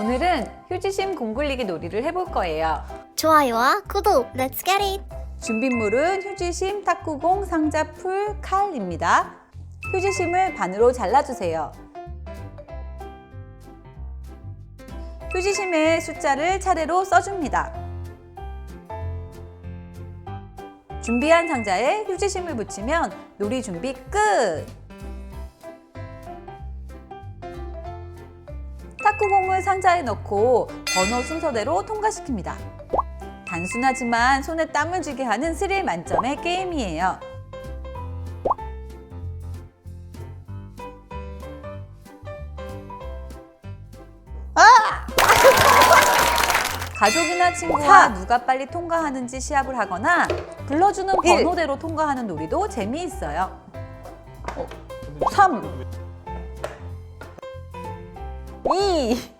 오늘은 휴지심 공굴리기 놀이를 해볼 거예요. 좋아요와 구독, let's get it! 준비물은 휴지심, 탁구공, 상자 풀, 칼입니다. 휴지심을 반으로 잘라주세요. 휴지심의 숫자를 차례로 써줍니다. 준비한 상자에 휴지심을 붙이면 놀이 준비 끝! 탁구공을 상자에 넣고 번호 순서대로 통과시킵니다. 단순하지만 손에 땀을 쥐게 하는 스릴 만점의 게임이에요. 아! 가족이나 친구와 누가 빨리 통과하는지 시합을 하거나 불러주는 일. 번호대로 통과하는 놀이도 재미있어요. 3咦。